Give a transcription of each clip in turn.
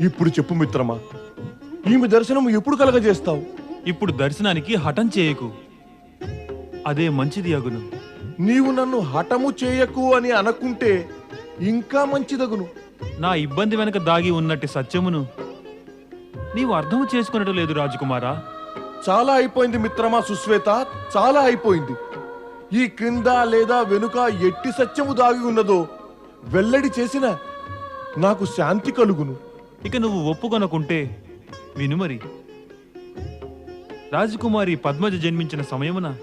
ఇప్పుడు చెప్పు మిత్రమా ఈమె దర్శనం ఎప్పుడు కలగజేస్తావు? ఇప్పుడు దర్శనానికి హఠం చేయకు. అదే మంచిది అగును. నీవు నన్ను హఠము చేయకు అని అనకుంటే ఇంకా మంచిదగును. నా ఇబ్బంది వెనక దాగి ఉన్నట్టి సత్యమును నీవు అర్థము చేసుకున్నట్టు లేదు రాజకుమారా. చాలా అయిపోయింది మిత్రమా సుశ్వేత చాలా అయిపోయింది. ఈ క్రింద లేదా వెనుక ఎట్టి సత్యము దాగి ఉన్నదో వెల్లడి చేసిన నాకు శాంతి కలుగును. ఇక నువ్వు ఒప్పుకొనకుంటే విను మరి. రాజకుమారి పద్మజ జన్మించిన సమయమున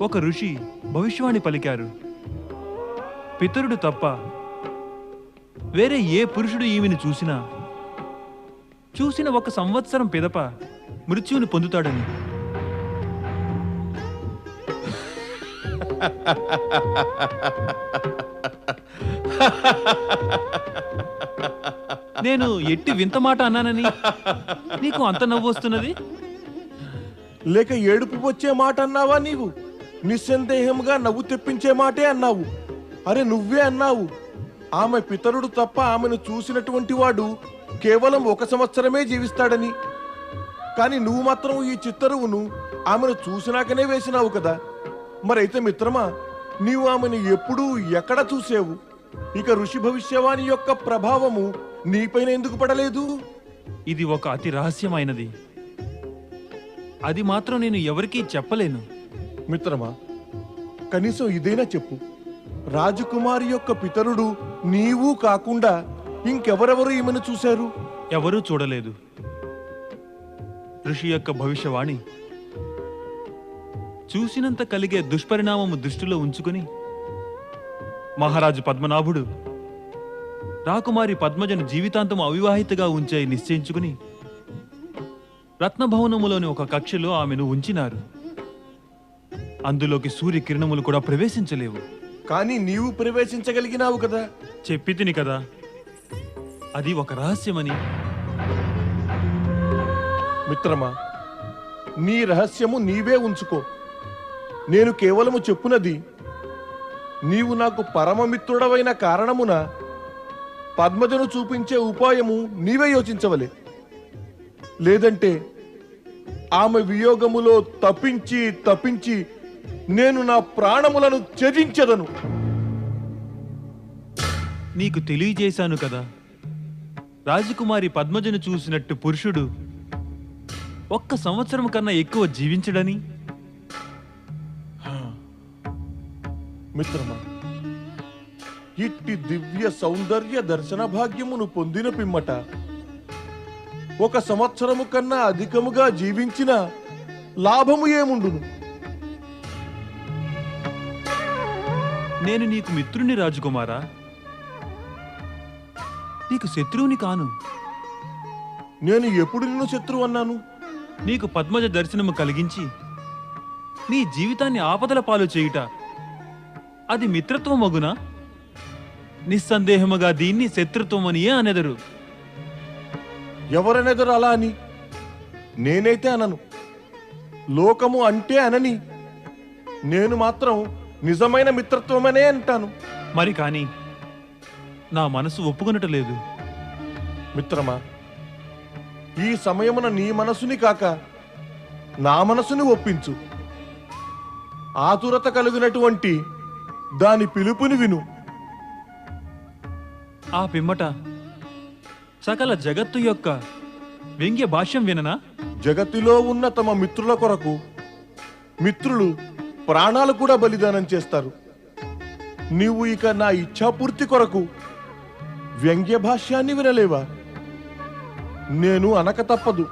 ఒక ఋషి భవిష్యవాణి పలికారు. పితరుడు తప్ప వేరే ఏ పురుషుడు ఈమెను చూసినా చూసిన ఒక సంవత్సరం పిదప మృత్యువుని పొందుతాడని. నేను ఎట్టి వింత మాట అన్నానని? నీకు అంత నవ్వు వస్తున్నది? లేక ఏడుపు వచ్చే మాట అన్నావా నీవు? నిస్సందేహంగా నవ్వు తెప్పించే మాటే అన్నావు. అరే నువ్వే అన్నావు. ఆమె పితరుడు తప్ప ఆమెను చూసినటువంటి వాడు కేవలం ఒక సంవత్సరమే జీవిస్తాడని. కానీ నువ్వు మాత్రం ఈ చిత్తరువును ఆమెను చూసినాకనే వేసినావు కదా. మరైతే మిత్రమా నీవు ఆమెను ఎప్పుడూ ఎక్కడ చూసేవు? ఇక ఋషి భవిష్యవాణి యొక్క ప్రభావము నీపైన ఎందుకు పడలేదు? ఇది ఒక అతి రహస్యమైనది. అది మాత్రం నేను ఎవరికీ చెప్పలేను. మిత్రమా కనీసం ఇదైనా చెప్పు. రాజకుమారి యొక్క పితరుడు నీవు కాకుండా ఇంకెవరెవరు ఈమెను చూశారు? ఎవరూ చూడలేదు. ఋషి యొక్క భవిష్యవాణి. చూసినంత కలిగే దుష్పరిణామము దృష్టిలో ఉంచుకుని మహారాజు పద్మనాభుడు రాకుమారి పద్మజను జీవితాంతం అవివాహితగా ఉంచే నిశ్చయించుకుని రత్నభవనములోని ఒక కక్షలో ఆమెను ఉంచినారు. అందులోకి సూర్యకిరణములు కూడా ప్రవేశించలేవు. కానీ నీవు ప్రవేశించగలిగినావు కదా? చెప్పి తిని కదా. అది ఒక రహస్యమని. మిత్రమా నీ రహస్యము నీవే ఉంచుకో. నేను కేవలము చెప్పునది నీవు నాకు పరమమిత్రుడవైన కారణమున పద్మజను చూపించే ఉపాయము నీవే యోచించవలే. లేదంటే ఆమె వియోగములో తప్పించి తప్పించి నేను నా ప్రాణములను త్యజించదను. నీకు తెలియజేశాను కదా. రాజకుమారి పద్మజను చూసినట్టు పురుషుడు ఒక్క సంవత్సరం కన్నా ఎక్కువ జీవించడని? మిత్రమా ఇట్టి దివ్య సౌందర్య దర్శన భాగ్యమును పొందిన పిమ్మట ఒక సంవత్సరము కన్నా అధికముగా జీవించిన లాభము ఏముండును? నేను నీకు మిత్రుని రాజకుమారా? నీకు శత్రువుని కాను. నేను ఎప్పుడు నిన్ను శత్రువు అన్నాను? నీకు పద్మజ దర్శనము కలిగించి నీ జీవితాన్ని ఆపదల పాలు చేయుట అది మిత్రత్వం మగునా నిస్సందేహముగా దీన్ని శత్రుత్వమనియే అనెదరు. ఎవరనేదరు అలా అని? నేనైతే అనను. లోకము అంటే అనని. నేను మాత్రం నిజమైన మిత్రత్వమనే అంటాను. మరి కాని నా మనసు ఒప్పుకొనటలేదు. మిత్రమా ఈ సమయమున నీ మనసుని కాక నా మనసుని ఒప్పించు. ఆతురత కలిగినటువంటి దాని పిలుపుని విను. ఆ పిమ్మట. సకల జగత్తు యొక్క వ్యంగ్య భాష్యం విననా? జగత్తులో ఉన్న తమ మిత్రుల కొరకు మిత్రులు ప్రాణాలు కూడా బలిదానం చేస్తారు. నీవు ఇక నా ఇచ్ఛాపూర్తి కొరకు వ్యంగ్య భాష్యాన్ని వినలేవా? నేను అనక తప్పదు.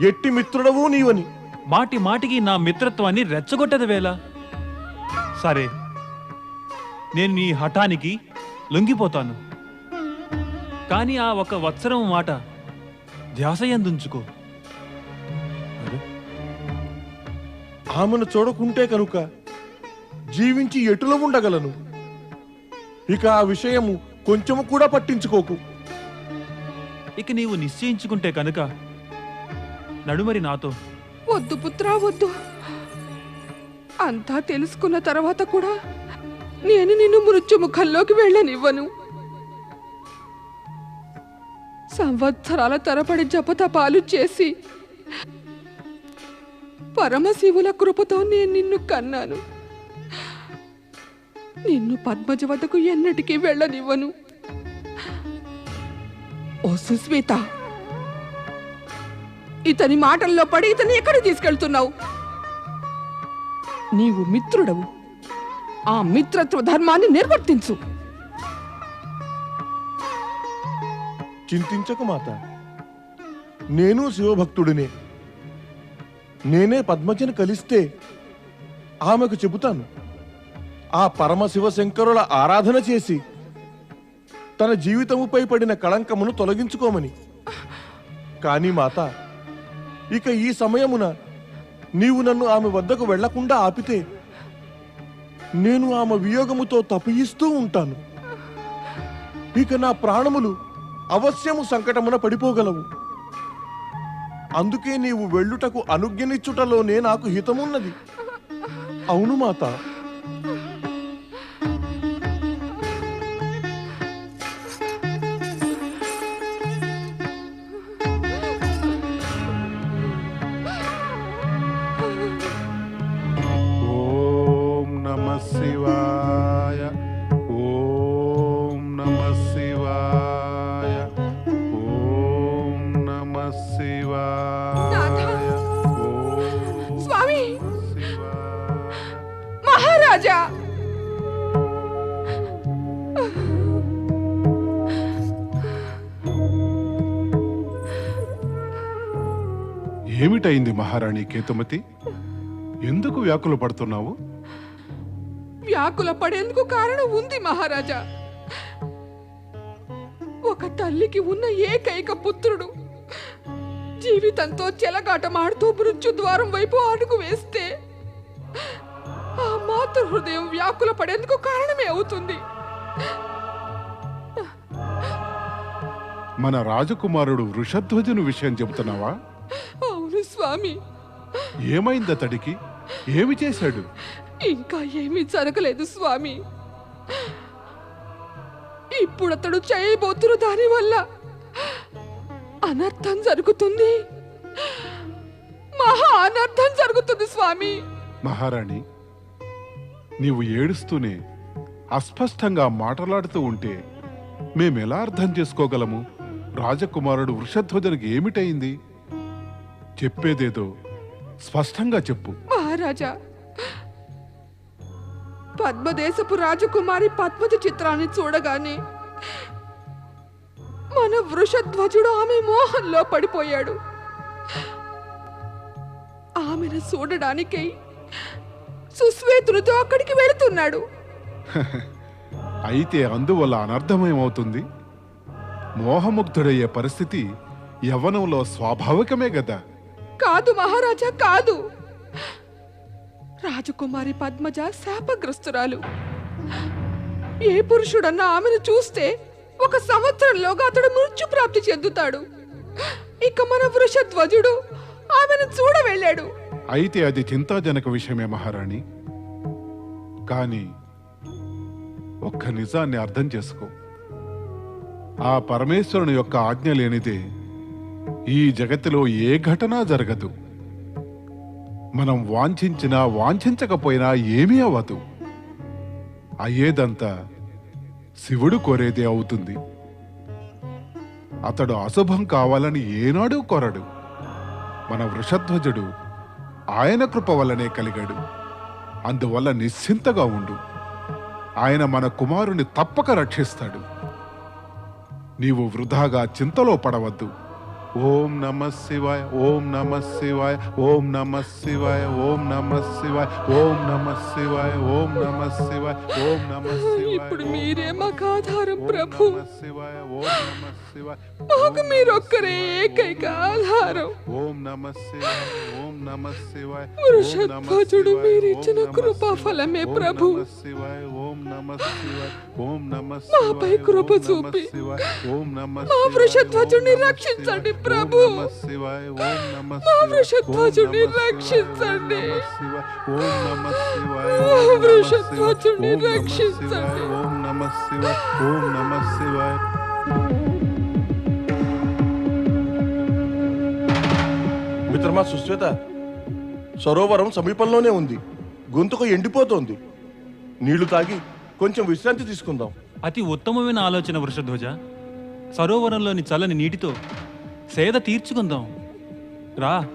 ఎట్టి మిత్రుడవు నీవని. మాటి మాటికి నా మిత్రత్వాన్ని రెచ్చగొట్టదు వేళ. సరే నేను నీ హఠానికి లొంగిపోతాను. కానీ ఆ ఒక వత్సరం మాట ధ్యాస ఎందుంచుకో? ఆమెను చూడకుంటే కనుక జీవించి ఎటులో ఉండగలను? ఇక ఆ విషయము కొంచెము కూడా పట్టించుకోకు. ఇక నీవు నిశ్చయించుకుంటే కనుక నడుమరి నాతో. వద్దు పుత్రా వద్దు. అంతా తెలుసుకున్న తర్వాత కూడా నేను నిన్ను మృత్యుముఖంలోకి వెళ్ళనివ్వను. సంవత్సరాల తరబడి జపతపాలు చేసి పరమశివుల కృపతో నేను నిన్ను కన్నాను. నిన్ను పద్మజ వద్దకు ఎన్నటికీ వెళ్ళనివ్వను. ఓ సుస్మిత ఇతని మాటల్లో పడి ఇతని ఎక్కడ తీసుకెళ్తున్నావు? నీవు మిత్రుడవు. ఆ మిత్రత్వ ధర్మాన్ని నిర్వర్తించు. చింతించకు మాత నేను శివభక్తుడినే. నేనే పద్మజను కలిస్తే ఆమెకు చెబుతాను. ఆ పరమశివ శంకరుల ఆరాధన చేసి తన జీవితముపై పడిన కళంకమును తొలగించుకోమని. కానీ మాత ఇక ఈ సమయమున నీవు నన్ను ఆమె వద్దకు వెళ్ళకుండా ఆపితే నేను ఆమె వియోగముతో తపయిస్తూ ఉంటాను. ఇక నా ప్రాణములు అవశ్యము సంకటమున పడిపోగలవు. అందుకే నీవు వెళ్ళుటకు అనుజ్ఞనిచ్చుటలోనే నాకు హితమున్నది. అవును మాత. ఏమిటైంది మహారాణి కేతుమతి? ఎందుకు వ్యాకుల పడుతున్నావు? వ్యాకుల పడేందుకు కారణం ఉంది మహారాజా. ఒక తల్లికి ఉన్న ఏకైక పుత్రుడు జీవితంతో చెలగాటమాడుతూ మృత్యు ద్వారం వైపు అడుగు వేస్తే ఆ మాతృ హృదయం వ్యాకుల పడేందుకు కారణమే అవుతుంది. మన రాజకుమారుడు వృషధ్వజుని విషయం చెబుతున్నావా? అవును స్వామి. ఏమైంది అతడికి? ఏమి చేశాడు? ఇంకా ఏమీ జరగలేదు స్వామి. ఇప్పుడు అతడు చేయబోతున్న దాని వల్ల అనర్థం జరుగుతుంది. మహా అనర్థం జరుగుతుంది స్వామి. మహారాణి నీవు ఏడుస్తూనే అస్పష్టంగా మాట్లాడుతూ ఉంటే మేమెలా అర్థం చేసుకోగలము? రాజకుమారుడు వృషధ్వజనికి ఏమిటయింది? చెప్పేదేదో స్పష్టంగా చెప్పు. మహారాజా పద్మదేశపు రాజకుమారి పద్మజ చిత్రాన్ని చూడగానే మన వృషధ్వజుడు ఆమె మోహంలో పడిపోయాడు. ఆమెను చూడడానికై సుశ్వేతునితో అక్కడికి వెళుతున్నాడు. అయితే అందువల్ల అనర్థమేమవుతుంది? మోహముగ్ధుడయ్యే పరిస్థితి యవ్వనంలో స్వాభావికమే గదా. కాదు మహారాజా కాదు. రాజకుమారి పద్మజ శాపగ్రస్తురాలు. ఏ పురుషుడన్నా ఆమెను చూస్తే ఒక సంవత్సరంలోగా అతడు మృత్యు ప్రాప్తి చెందుతాడు. ఇక మన వృషధ్వజుడు ఆమెను చూడ వెళ్ళాడు అయితే అది చింతాజనక విషయమే మహారాణి. కానీ ఒక్క నిజాన్ని అర్థం చేసుకో. ఆ పరమేశ్వరుని యొక్క ఆజ్ఞ లేనిదే ఈ జగత్తులో ఏ ఘటన జరగదు. మనం వాంఛించినా వాంఛించకపోయినా ఏమీ అవ్వదు. అయ్యేదంతా శివుడు కోరేదే అవుతుంది. అతడు అశుభం కావాలని ఏనాడు కోరడు. మన వృషధ్వజుడు ఆయన కృప వల్లనే కలిగాడు. అందువల్ల నిశ్చింతగా ఉండు. ఆయన మన కుమారుని తప్పక రక్షిస్తాడు. నీవు వృధాగా చింతలో పడవద్దు. ఓం నమ శివాయ ఓం నమ శివాయ ఓం నమ శివాయ ఓం నమ శివాయ ఓం నమ శివాయ ఓం నమ శివాయ ఓం నమ శివాయ ఇప్పుడు మీరే మాకు ఆధారం ప్రభు శివాయ ఓం నమ శివాయ మాకు మీరొక్కరే ఏకైక ఆధారం ఓం నమ శివాయ ఓం నమ శివాయ వృషధ్వజుడు మీరిచ్చిన కృపా ఫలమే ప్రభు. శివాయ ఓం నమ శివాయ ఓం నమ మాపై కృప చూపి ఓం నమ మా వృషధ్వజుడిని రక్షించండి ప్రభు. మా వృషధ్వజుని రక్షించండి. వృషధ్వజుని రక్షించండి. ఓం ఓం మిత్రమా సుశ్వేత సరోవరం సమీపంలోనే ఉంది. గొంతుకు ఎండిపోతోంది. నీళ్ళు తాగి కొంచెం విశ్రాంతి తీసుకుందాం. అతి ఉత్తమమైన ఆలోచన వృషధ్వజ. సరోవరంలోని చల్లని నీటితో సేద తీర్చుకుందాం. రా.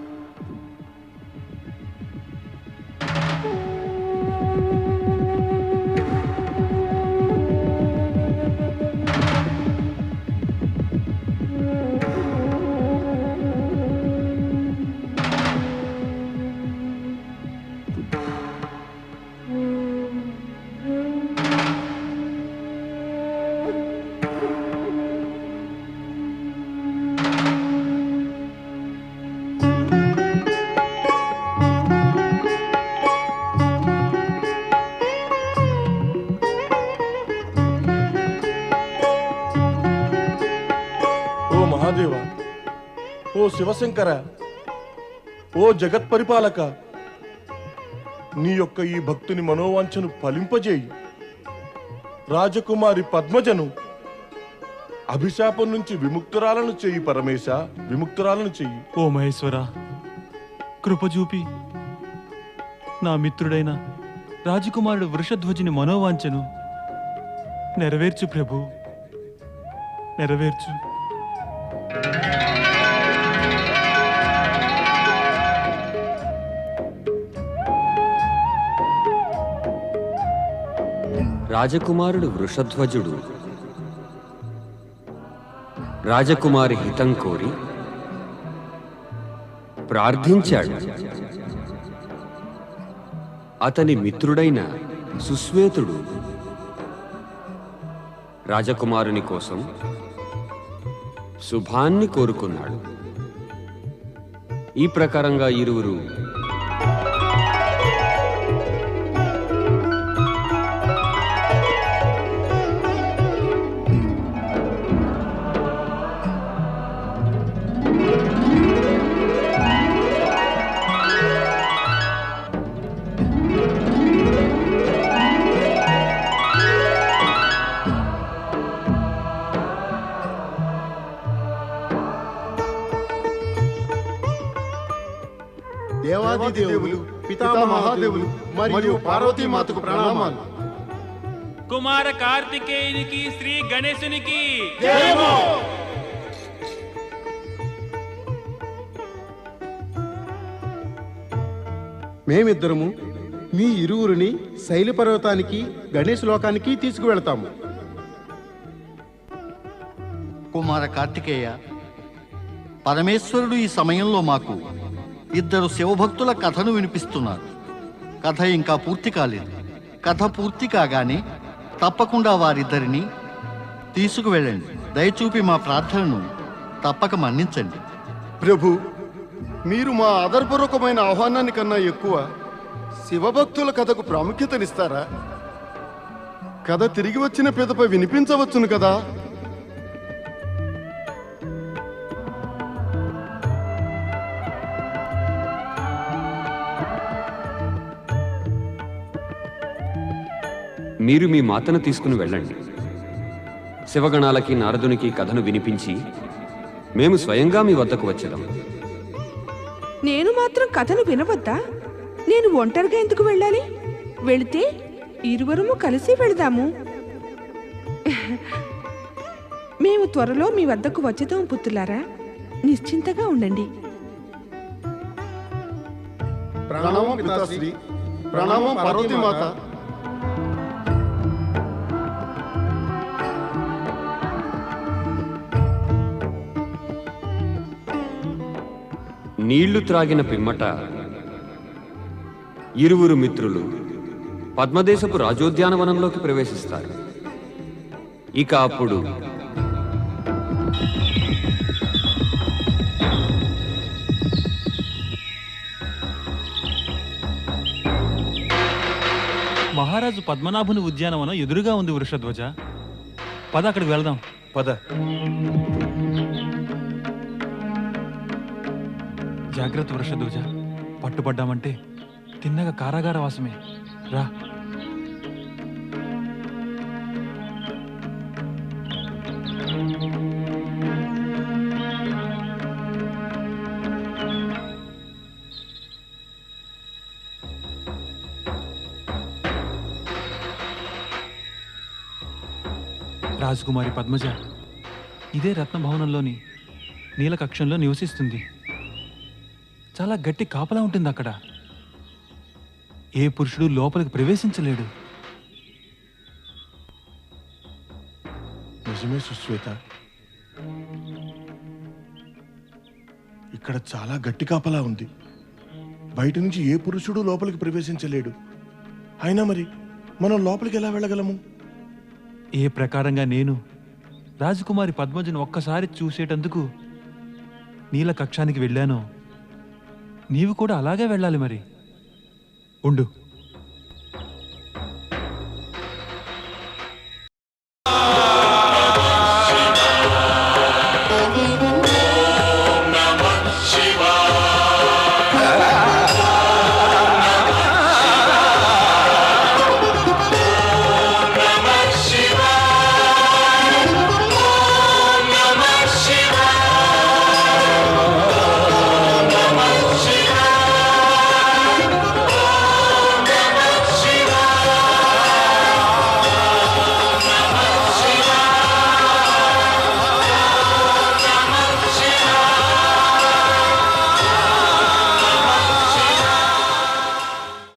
మహాదేవ ఓ శివశంకర ఓ జగత్ పరిపాలక నీ యొక్క ఈ భక్తుని మనోవాంఛను ఫలింపజేయి రాజకుమారి పద్మజను అభిశాపం నుంచి విముక్తురాలను చెయ్యి పరమేశ విముక్తురాలను చెయ్యి ఓ మహేశ్వర కృపజూపి నా మిత్రుడైన రాజకుమారుడు వృషధ్వజుని మనోవాంఛను నెరవేర్చు ప్రభు నెరవేర్చు రాజకుమారుడు వృషధ్వజుడు. రాజకుమారి హితం కోరి ప్రార్థించాడు. అతని మిత్రుడైన సుశ్వేతుడు రాజకుమారుని కోసం శుభాన్ని కోరుకున్నాడు. ఈ ప్రకారంగా ఇరువురు దేవాది దేవులు పితామహాదేవులు మరియు పార్వతీమాతకు ప్రణామాలు. కుమార కార్తికేయునికి శ్రీ గణేశునికి. మేమిద్దరము మీ ఇరువురిని శైలి పర్వతానికి గణేష్ లోకానికి తీసుకువెళతాము. కుమార కార్తికేయ పరమేశ్వరుడు ఈ సమయంలో మాకు ఇద్దరు శివభక్తుల కథను వినిపిస్తున్నారు. కథ ఇంకా పూర్తి కాలేదు. కథ పూర్తి కాగానే తప్పకుండా వారిద్దరిని తీసుకువెళ్ళండి. దయచూపి మా ప్రార్థనను తప్పక మన్నించండి. ప్రభు మీరు మా ఆదరపూర్వకమైన ఆహ్వానాన్ని కన్నా ఎక్కువ శివభక్తుల కథకు ప్రాముఖ్యతనిస్తారా? కథ తిరిగి వచ్చిన పేదపై వినిపించవచ్చును కదా? మీరు మీ మాతను తీసుకుని వెళ్ళండి. శివగణాలకి నారదునికి కథను వినిపించి మేము స్వయంగా మీ వద్దకు వచ్చేదాం. నేను మాత్రం కథను వినవద్దా? నేను ఒంటరిగా ఎందుకు వెళ్ళాలి? వెళితే ఇరువురము కలిసి వెళదాము. మేము త్వరలో మీ వద్దకు వచ్చేదాం పుత్రులారా. నిశ్చింతగా ఉండండి. ప్రణామం పితాశ్రీ ప్రణామం పార్వతీమాత నీళ్ళు త్రాగిన పిమ్మట ఇరువురు మిత్రులు పద్మదేశపు రాజోద్యానవనంలోకి ప్రవేశిస్తారు. ఇక అప్పుడు మహారాజు పద్మనాభుని ఉద్యానవనం ఎదురుగా ఉంది వృషధ్వజ. పద అక్కడికి వెళదాం. పద. జాగ్రత్త వృషధూజ పట్టుబడ్డామంటే తిన్నగా కారాగార వాసమే. రా. రాజకుమారి పద్మజ ఇదే రత్నభవనంలోని నీలకక్షంలో నివసిస్తుంది. చాలా గట్టి కాపలా ఉంటుంది అక్కడ. ఏ పురుషుడు లోపలికి ప్రవేశించలేడు. నిజమే సుశ్వేత. ఇక్కడ చాలా గట్టి కాపలా ఉంది. బయట నుంచి ఏ పురుషుడు లోపలికి ప్రవేశించలేడు. అయినా మరి మనం లోపలికి ఎలా వెళ్ళగలము? ఏ ప్రకారంగా నేను రాజకుమారి పద్మజను ఒక్కసారి చూసేటందుకు నీల కక్షానికి వెళ్ళానో? నీవు కూడా అలాగే వెళ్ళాలి మరి. ఉండు.